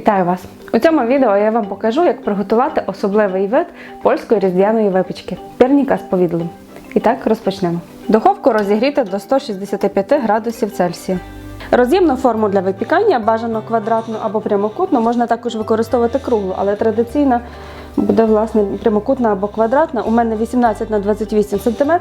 Вітаю вас! У цьому відео я вам покажу, як приготувати особливий вид польської різдвяної випічки пірніка з повідлом. І так розпочнемо. Духовку розігріти до 165 градусів Цельсія. Роз'ємну форму для випікання бажано квадратну або прямокутну, можна також використовувати круглу, але традиційна буде власне прямокутна або квадратна. У мене 18 на 28 см.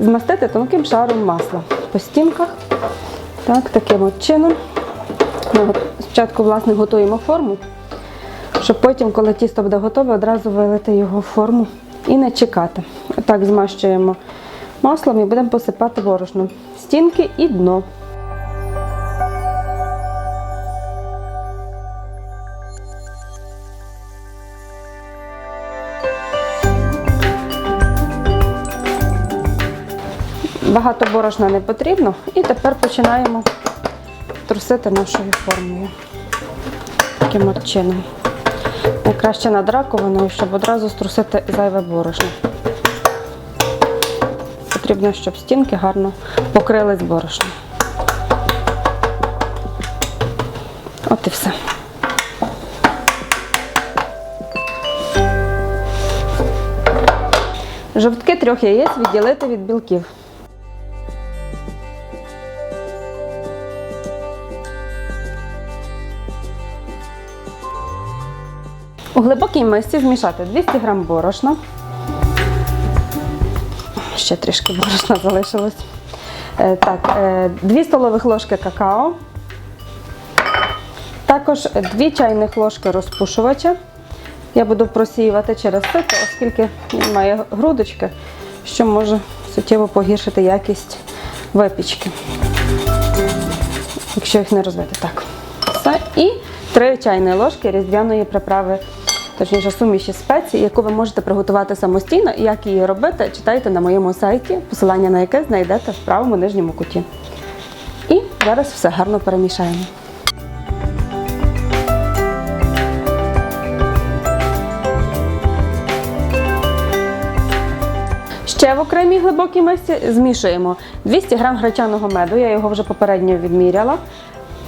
Змастити тонким шаром масла по стінках. Так, таким от чином. Ми спочатку власне готуємо форму, щоб потім, коли тісто буде готове, одразу вилити його в форму і не чекати. Отак змащуємо маслом і будемо посипати борошном. Стінки і дно. Багато борошна не потрібно. І тепер починаємо трусити нашою формою. Таким от чином. Найкраще над раковиною, щоб одразу струсити зайве борошно. Потрібно, щоб стінки гарно покрились борошном. От і все. Жовтки трьох яєць відділити від білків. У глибокій мисці змішати 200 г борошна. Ще трішки борошна залишилось. Е, Так, 2 столових ложки какао. Також 2 чайних ложки розпушувача. Я буду просіювати через сито, оскільки має грудочки, що може суттєво погіршити якість випічки, якщо їх не розвити. Так, все. І 3 чайні ложки різдвяної приправи, точніше суміші спецій, яку ви можете приготувати самостійно. І Як її робити, читайте на моєму сайті, посилання на яке знайдете в правому нижньому куті. І зараз все гарно перемішаємо. Ще в окремій глибокій мисці змішуємо 200 г гречаного меду, я його вже попередньо відміряла.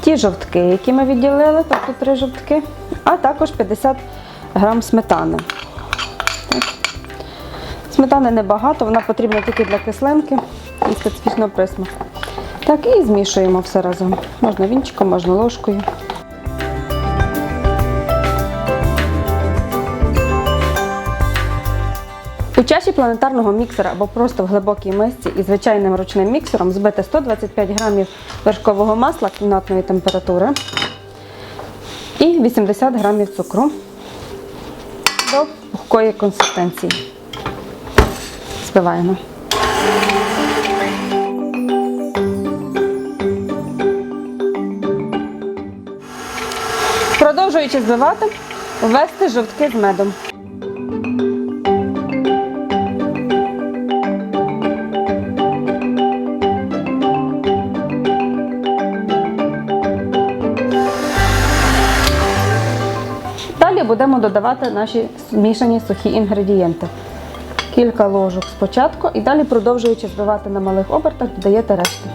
Ті жовтки, які ми відділили, тобто три жовтки, а також 50 г сметани. Сметани небагато, вона потрібна тільки для кислинки і специфічного присмаку. Так, і змішуємо все разом. Можна вінчиком, можна ложкою. У чаші планетарного міксера або просто в глибокій мисці із звичайним ручним міксером збити 125 грамів вершкового масла кімнатної температури і 80 грамів цукру до пухкої консистенції. Збиваємо. Продовжуючи збивати, ввести жовтки з медом. Додавати наші змішані сухі інгредієнти. Кілька ложок спочатку і далі, продовжуючи збивати на малих обертах, додаєте решту.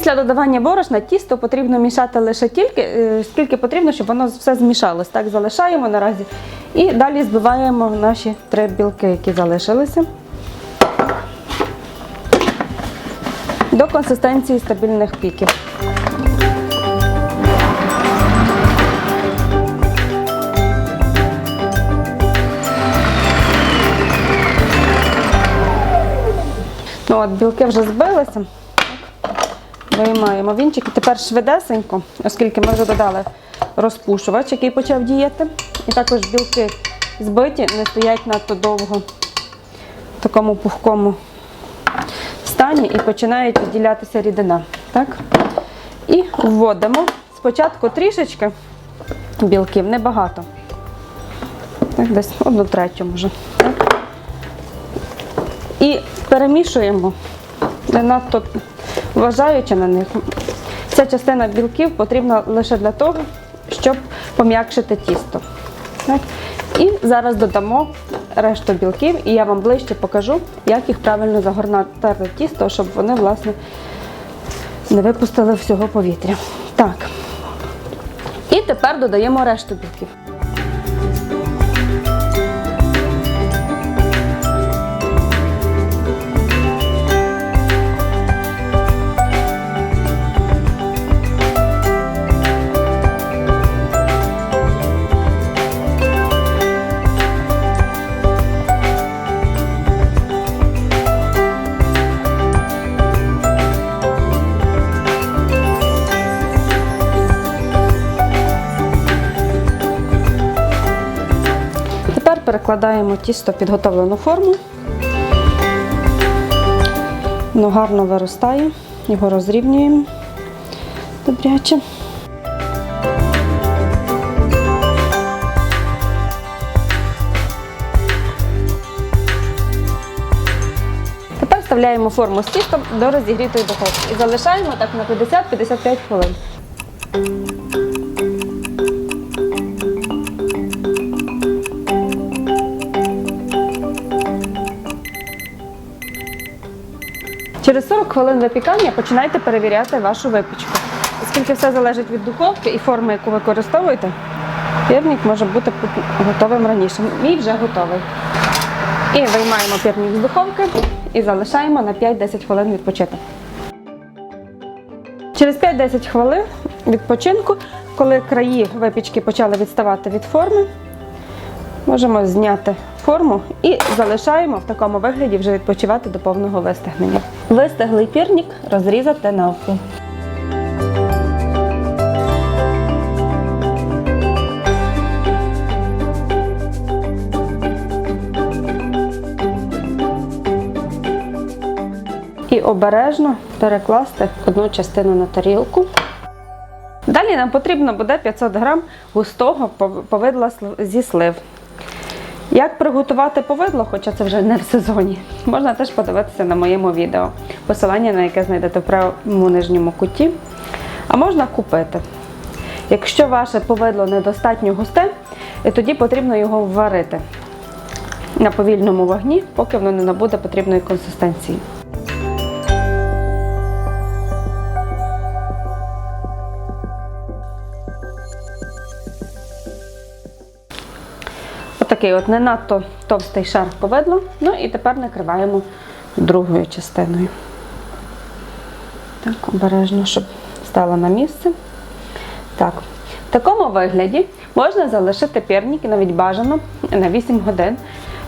Після додавання борошна тісто потрібно мішати лише тільки, е, скільки потрібно, щоб воно все змішалось. Так залишаємо наразі. І далі збиваємо наші три білки, які залишилися. До консистенції стабільних піків. Ну от, білки вже збилися. Виймаємо вінчик і тепер швидесенько, оскільки ми вже додали розпушувач, який почав діяти. І також білки збиті, не стоять надто довго в такому пухкому стані і починають відділятися рідина. Так? І вводимо спочатку трішечки білків, небагато. Так, десь одну третю може. Так? І перемішуємо не надто вважаючи на них. Ця частина білків потрібна лише для того, щоб пом'якшити тісто. І зараз додамо решту білків, і я вам ближче покажу, як їх правильно загорнати тісто, щоб вони, власне, не випустили всього повітря. Так. І тепер додаємо решту білків. Тепер тісто в підготовлену форму. Воно гарно виростає, його розрівнюємо добряче. Тепер вставляємо форму з тістом до розігрітої духовки і залишаємо так на 50-55 хвилин. Через 40 хвилин випікання починайте перевіряти вашу випічку. Оскільки все залежить від духовки і форми, яку використовуєте, пірник може бути готовим раніше. Мій вже готовий. І виймаємо пірник з духовки і залишаємо на 5-10 хвилин відпочити. Через 5-10 хвилин відпочинку, коли краї випічки почали відставати від форми, можемо зняти форму і залишаємо в такому вигляді вже відпочивати до повного вистигнення. Вистиглий пірник розрізати навпіл. І обережно перекласти одну частину на тарілку. Далі нам потрібно буде 500 грам густого повидла зі слив. Як приготувати повидло, хоча це вже не в сезоні, можна теж подивитися на моєму відео, посилання на яке знайдете в правому нижньому куті. А можна купити. Якщо ваше повидло недостатньо густе, тоді потрібно його варити на повільному вогні, поки воно не набуде потрібної консистенції. Отакий от не надто товстий шар повидло. Ну і тепер накриваємо другою частиною. Так, обережно, щоб стало на місце. Так. В такому вигляді можна залишити пірник, навіть бажано на 8 годин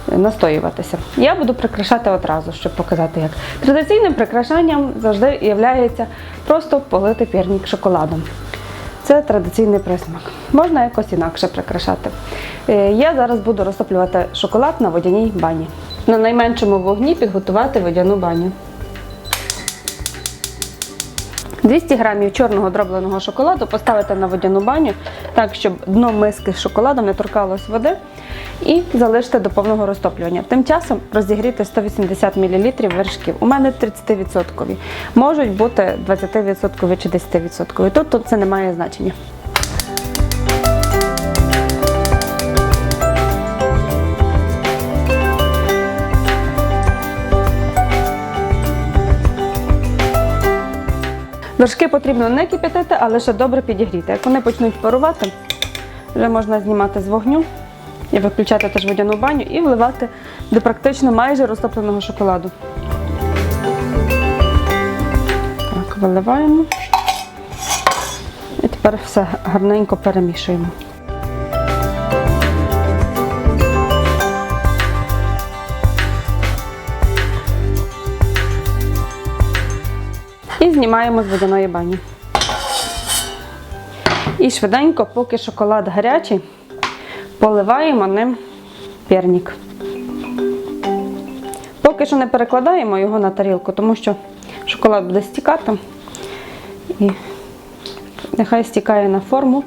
настоюватися. Я буду прикрашати одразу, щоб показати як. Традиційним прикрашанням завжди є просто полити пірник шоколадом. Це традиційний присмак. Можна якось інакше прикрашати. Е, Я зараз буду розтоплювати шоколад на водяній бані. На найменшому вогні підготувати водяну баню. 200 грамів чорного дробленого шоколаду поставити на водяну баню, так, щоб дно миски з шоколадом не торкалось води, і залишити до повного розтоплювання. Тим часом розігріти 180 мл вершків. У мене 30%. Можуть бути 20% чи 10%. Тут, це не має значення. Вершки потрібно не кип'ятити, а лише добре підігріти. Як вони почнуть парувати, вже можна знімати з вогню і виключати теж водяну баню і вливати до практично майже розтопленого шоколаду. Так, виливаємо. І тепер все гарненько перемішуємо. І знімаємо з водяної бані. І швиденько, поки шоколад гарячий, поливаємо ним пірник. Поки що не перекладаємо його на тарілку, тому що шоколад буде стікати. І нехай стікає на форму,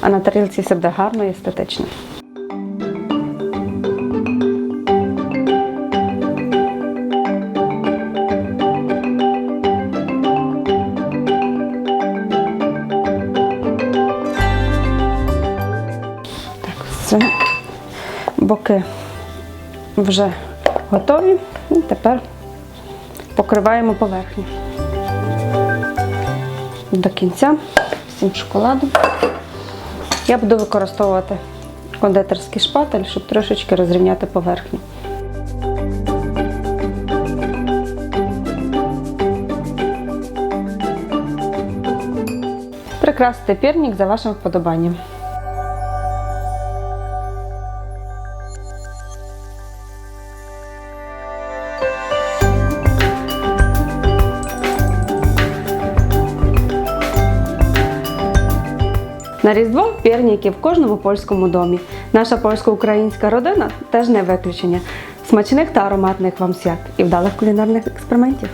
а на тарілці все буде гарно і естетично. Боки вже готові. І тепер покриваємо поверхню до кінця цим шоколадом. Я буду використовувати кондитерський шпатель, щоб трошечки розрівняти поверхню. Прикрасити пірнік за вашим вподобанням. На Різдво пірніки в кожному польському домі. Наша польсько-українська родина теж не виключення. Смачних та ароматних вам свят і вдалих кулінарних експериментів.